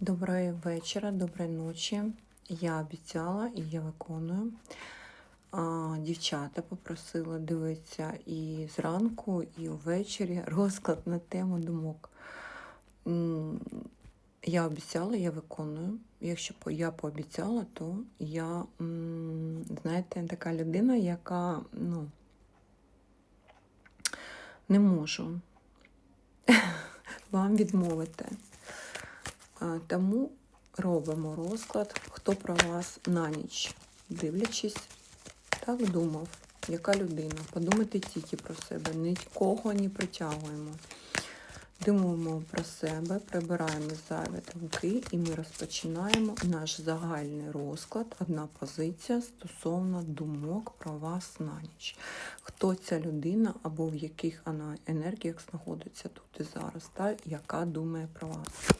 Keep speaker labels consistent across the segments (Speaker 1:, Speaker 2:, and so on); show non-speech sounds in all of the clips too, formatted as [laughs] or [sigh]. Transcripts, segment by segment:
Speaker 1: Доброї вечора, доброї ночі. Я обіцяла і я виконую. Дівчата попросили дивитися і зранку, і ввечері розклад на тему думок. Я обіцяла, я виконую. Якщо я пообіцяла, то я, знаєте, така людина, яка ну, не можу [laughs] вам відмовити. Тому робимо розклад, хто про вас на ніч, дивлячись, так думав, яка людина. Подумайте тільки про себе, нікого не притягуємо. Думаємо про себе, прибираємо зайві думки, і ми розпочинаємо наш загальний розклад, одна позиція стосовно думок про вас на ніч. Хто ця людина або в яких вона енергіях знаходиться тут і зараз, та яка думає про вас.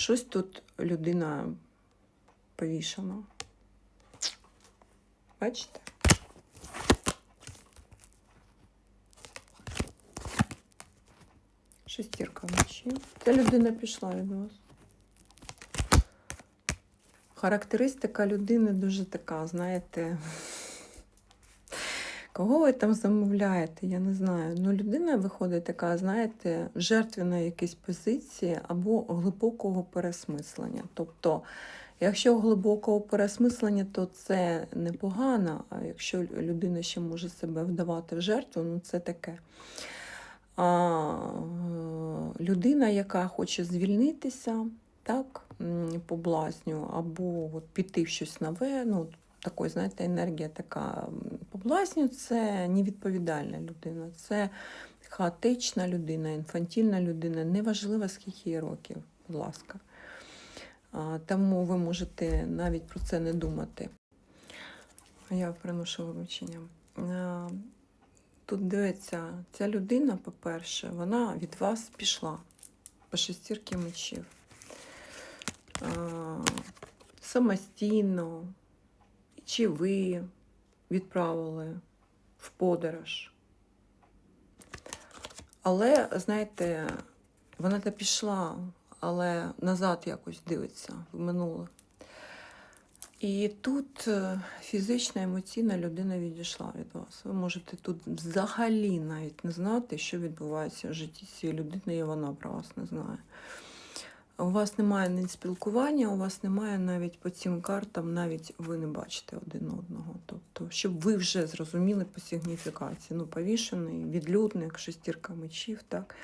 Speaker 1: Щось тут людина повішена. Бачите? Шестірка мечів. Ця людина пішла від вас. Характеристика людини дуже така, знаєте. Кого ви там замовляєте, я не знаю. Ну, людина виходить така, знаєте, жертвена якійсь позиції або глибокого пересмислення. Тобто, якщо глибокого пересмислення, то це непогано, а якщо людина ще може себе вдавати в жертву, ну це таке. А, людина, яка хоче звільнитися, так, по блазню, або от піти в щось нове, ну, такої, знаєте, енергія така блазню це невідповідальна людина, це хаотична людина, інфантільна людина, неважливо, скільки їй років, будь ласка. Тому ви можете навіть про це не думати. Я приношу вибачення. Тут дивиться, ця людина, по-перше, вона від вас пішла по шестірки мечів. Самостійно, чи ви відправили в подорож. Але, знаєте, вона та пішла, але назад якось дивиться в минуле. І тут е, фізична, емоційна людина відійшла від вас. Ви можете тут взагалі навіть не знати, що відбувається в житті цієї людини, і вона про вас не знає. У вас немає ні спілкування, у вас немає навіть по цим картам, навіть ви не бачите один одного. Тобто, щоб ви вже зрозуміли по сигніфікації. Ну, повішений, відлюдник, шестірка мечів, так,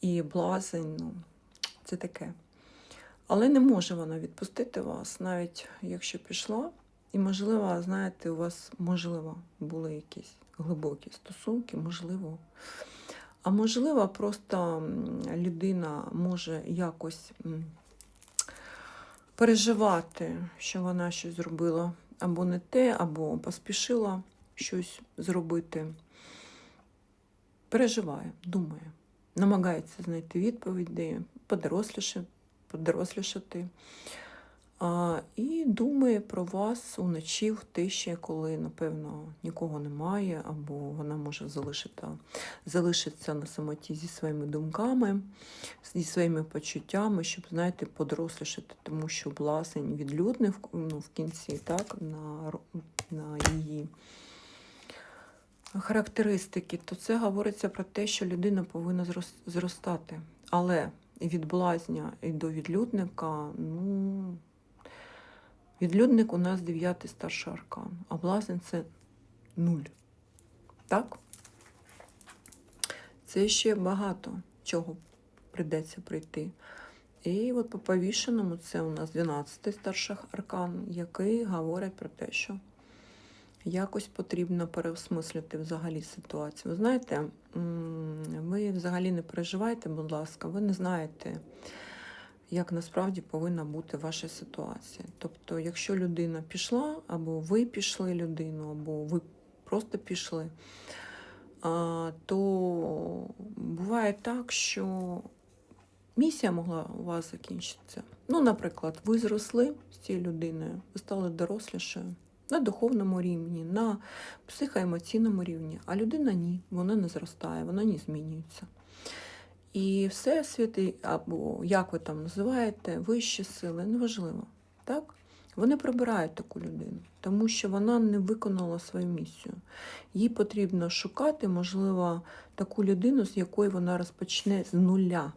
Speaker 1: і блазень, ну, це таке. Але не може вона відпустити вас, навіть якщо пішла. І, можливо, знаєте, у вас, можливо, були якісь глибокі стосунки, можливо. А можливо, просто людина може якось переживати, що вона щось зробила або не те, або поспішила щось зробити. Переживає, думає, намагається знайти відповіді, подорослішати, і думає про вас уночі в тиші, коли, напевно, нікого немає, або вона може залишити, залишитися на самоті зі своїми думками, зі своїми почуттями, щоб, знаєте, подорослішати, тому що бласень відлюдний в, ну, в кінці, так, на, на її характеристики, то це говориться про те, що людина повинна зростати. Але від блазня і до відлюдника, ну, відлюдник у нас дев'ятий старший аркан, а блазень це нуль. Так? Це ще багато чого прийдеться прийти. І от по повішеному це у нас 12-й старший аркан, який говорить про те, що якось потрібно переосмислити взагалі ситуацію. Ви знаєте, ви взагалі не переживайте, будь ласка, ви не знаєте, як насправді повинна бути ваша ситуація. Тобто, якщо людина пішла, або ви пішли людину, або ви просто пішли, то буває так, що місія могла у вас закінчитися. Ну, наприклад, ви зросли з цією людиною, ви стали дорослішою на духовному рівні, на психоемоційному рівні, а людина ні, вона не зростає, вона не змінюється. І всесвіти, або як ви там називаєте, вищі сили, неважливо. Так? Вони прибирають таку людину, тому що вона не виконала свою місію. Їй потрібно шукати, можливо, таку людину, з якої вона розпочне з нуля.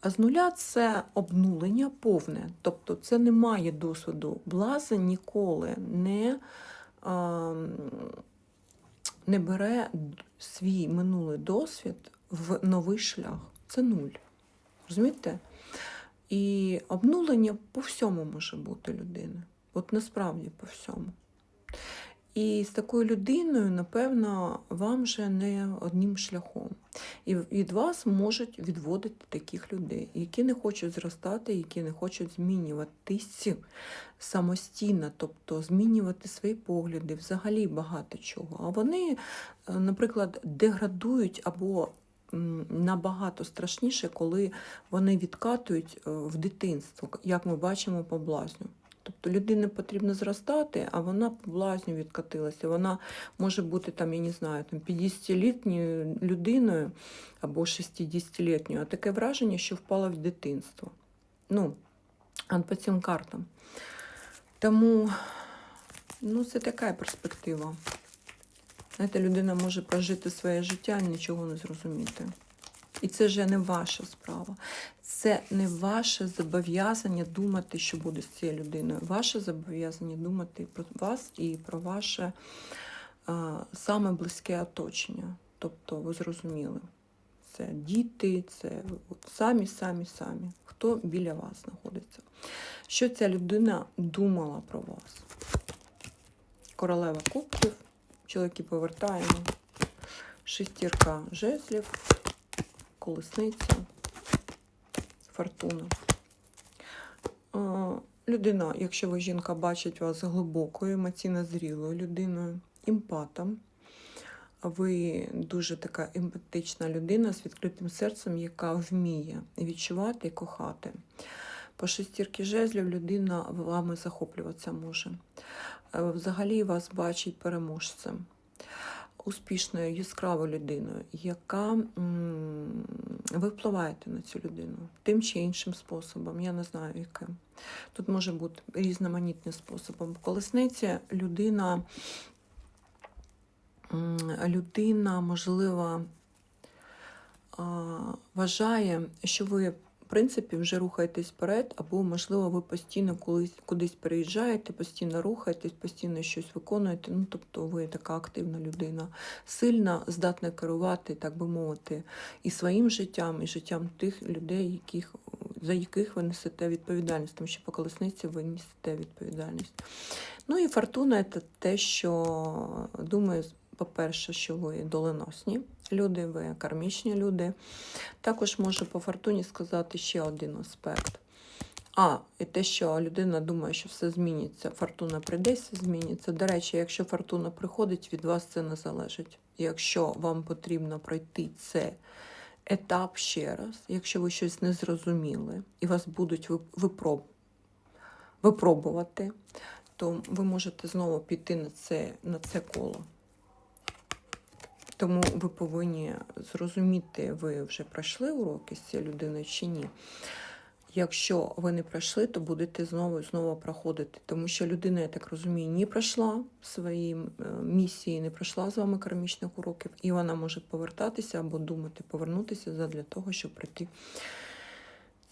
Speaker 1: А з нуля це обнулення повне. Тобто це немає досвіду. Блазень ніколи не, а, не бере свій минулий досвід в новий шлях. Це нуль. Розумієте? І обнулення по всьому може бути людини. От насправді по всьому. І з такою людиною, напевно, вам вже не одним шляхом. І від вас можуть відводити таких людей, які не хочуть зростати, які не хочуть змінюватися самостійно, тобто змінювати свої погляди, взагалі багато чого. А вони, е, наприклад, деградують або набагато страшніше, коли вони відкатують е, в дитинство, як ми бачимо по блазню. Тобто людині потрібно зростати, а вона по блазню відкатилася. Вона може бути там, я не знаю, там 50-літньою людиною або 60-літньою, а таке враження, що впала в дитинство. Ну, а по цим картам. Тому ну, це така перспектива. Знаєте, людина може прожити своє життя і нічого не зрозуміти. І це вже не ваша справа. Це не ваше зобов'язання думати, що буде з цією людиною. Ваше зобов'язання думати про вас і про ваше а, саме близьке оточення. Тобто, ви зрозуміли, це діти, це от самі, самі, самі, хто біля вас знаходиться. Що ця людина думала про вас? Королева кубків, чоловіки повертаємо, шестірка жезлів, колесниця, фортуна. Е, Людина, якщо ви жінка, бачить вас глибокою, емоційно зрілою людиною, імпатом. Ви дуже така емпатична людина з відкритим серцем, яка вміє відчувати і кохати. По шестірки жезлів людина вами захоплюватися може. Е, Взагалі вас бачить переможцем, успішною, яскравою людиною, яка ви впливаєте на цю людину тим чи іншим способом. Я не знаю, яким. Тут може бути різноманітним способом. В колесниці людина, людина, можливо, вважає, що ви, принципі, вже рухаєтесь вперед, або, можливо, ви постійно колись кудись переїжджаєте, постійно рухаєтесь, постійно щось виконуєте. Ну, тобто ви така активна людина, сильна, здатна керувати, так би мовити, і своїм життям, і життям тих людей, яких, за яких ви несете відповідальність, тому що по колесниці ви несете відповідальність. Ну і фортуна це те, що думаю, по-перше, що ви доленосні люди, ви кармічні люди. Також можу по фортуні сказати ще один аспект. А, і те, що людина думає, що все зміниться, фортуна прийде, все зміниться. До речі, якщо фортуна приходить, від вас це не залежить. Якщо вам потрібно пройти це етап ще раз, якщо ви щось не зрозуміли і вас будуть випроб... випробувати, то ви можете знову піти на це, на це коло. Тому ви повинні зрозуміти, ви вже пройшли уроки з цією людиною чи ні. Якщо ви не пройшли, то будете знову і знову проходити. Тому що людина, я так розумію, не пройшла свої е, місії, не пройшла з вами кармічних уроків, і вона може повертатися або думати повернутися задля того, щоб пройти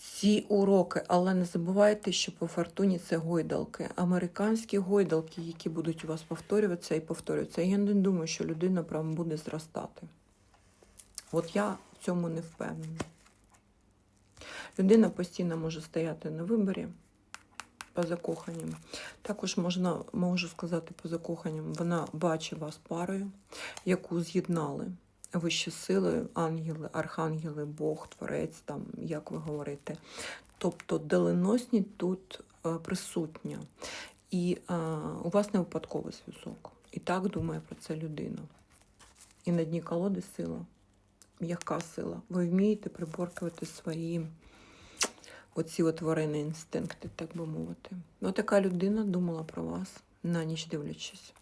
Speaker 1: ці уроки. Але не забувайте, що по фортуні це гойдалки, американські гойдалки, які будуть у вас повторюватися і повторюватися. Я не думаю, що людина прям буде зростати. От я в цьому не впевнена. Людина постійно може стояти на виборі по закоханням. Також можна, можу сказати по закоханням, вона бачить вас парою, яку з'єднали вищі сили, ангели, архангели, Бог, Творець, там, як ви говорите. Тобто доленосні тут е, присутня. І е, у вас не випадковий зв'язок. І так думає про це людина. І на дні колоди сила, м'яка сила. Ви вмієте приборкувати свої оці от тваринні інстинкти, так би мовити. Ну, така людина думала про вас на ніч дивлячись.